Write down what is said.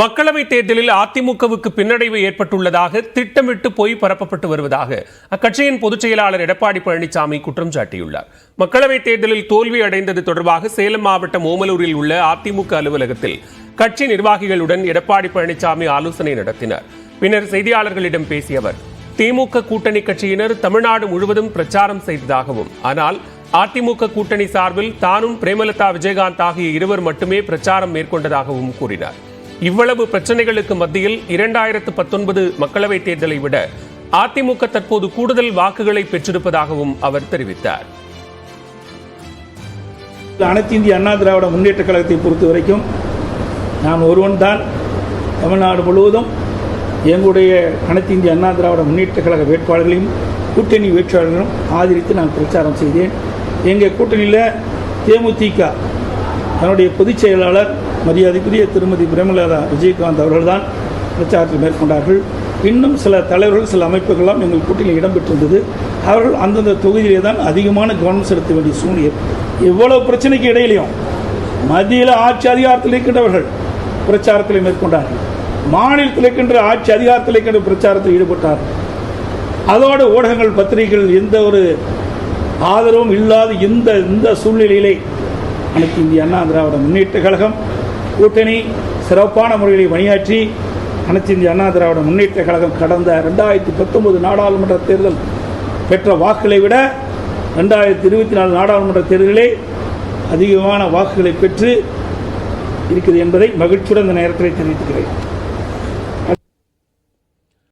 மக்களவை தேர்தலில் அதிமுகவுக்கு பின்னடைவு ஏற்பட்டுள்ளதாக திட்டமிட்டு போய் பரப்பப்பட்டு வருவதாக அக்கட்சியின் பொதுச் செயலாளர் எடப்பாடி பழனிசாமி குற்றம் சாட்டியுள்ளார். மக்களவை தேர்தலில் தோல்வி அடைந்தது தொடர்பாக சேலம் மாவட்டம் ஓமலூரில் உள்ள அதிமுக அலுவலகத்தில் கட்சி நிர்வாகிகளுடன் எடப்பாடி பழனிசாமி ஆலோசனை நடத்தினார். பின்னர் செய்தியாளர்களிடம் பேசிய அவர் திமுக கூட்டணி கட்சியினர் தமிழ்நாடு முழுவதும் பிரச்சாரம் செய்ததாகவும் ஆனால் அதிமுக கூட்டணி சார்பில் தானும் பிரேமலதா விஜயகாந்த் ஆகிய இருவர் மட்டுமே பிரச்சாரம் மேற்கொண்டதாகவும் கூறினார். இவ்வளவு பிரச்சனைகளுக்கு மத்தியில் இரண்டாயிரத்து பத்தொன்பது மக்களவைத் தேர்தலை விட அதிமுக தற்போது கூடுதல் வாக்குகளை பெற்றிருப்பதாகவும் அவர் தெரிவித்தார். அனைத்து இந்திய அண்ணா திராவிட முன்னேற்ற கழகத்தை பொறுத்த வரைக்கும் நான் ஒருவன் தான் தமிழ்நாடு முழுவதும் எங்களுடைய அனைத்து இந்திய அண்ணா திராவிட முன்னேற்ற கழக வேட்பாளர்களையும் கூட்டணி வேட்பாளர்களும் ஆதரித்து நான் பிரச்சாரம் செய்தேன். எங்கள் கூட்டணியில் தேமுதிக தன்னுடைய பொதுச் செயலாளர் மரியாதைக்குரிய திருமதி பிரேமலதா விஜயகாந்த் அவர்கள்தான் பிரச்சாரத்தில் மேற்கொண்டார்கள். இன்னும் சில தலைவர்கள் சில அமைப்புகள்லாம் எங்கள் கூட்டணியில் இடம்பெற்றிருந்தது. அவர்கள் அந்தந்த தொகுதியிலே தான் அதிகமான கவனம் செலுத்த வேண்டிய சூழ்நிலை இவ்வளவு பிரச்சனைக்கு இடையிலையும் மத்தியில் ஆட்சி அதிகாரத்தில் இருக்கின்றவர்கள் பிரச்சாரத்தில் மேற்கொண்டார்கள். மாநிலத்தில் இருக்கின்ற ஆட்சி அதிகாரத்தில் இருக்கின்ற பிரச்சாரத்தில் ஈடுபட்டார்கள் அதோடு ஊடகங்கள் பத்திரிகைகள் எந்த ஒரு ஆதரவும் இல்லாத இந்த இந்த சூழ்நிலையிலே அனைத்து இந்திய அண்ணா திராவிட முன்னேற்ற கழகம் கூட்டணி சிறப்பான முறையில் பணியாற்றி அனைத்து இந்திய அண்ணா திராவிட முன்னேற்ற கழகம் கடந்த ரெண்டாயிரத்தி பத்தொன்பது நாடாளுமன்ற தேர்தல் பெற்ற வாக்குகளை விட ரெண்டாயிரத்தி இருபத்தி நாலு நாடாளுமன்ற தேர்தலிலே அதிகமான வாக்குகளை பெற்று இருக்குது என்பதை மகிழ்ச்சியுடன் இந்த நேரத்தில் தெரிவித்துக்கிறேன்.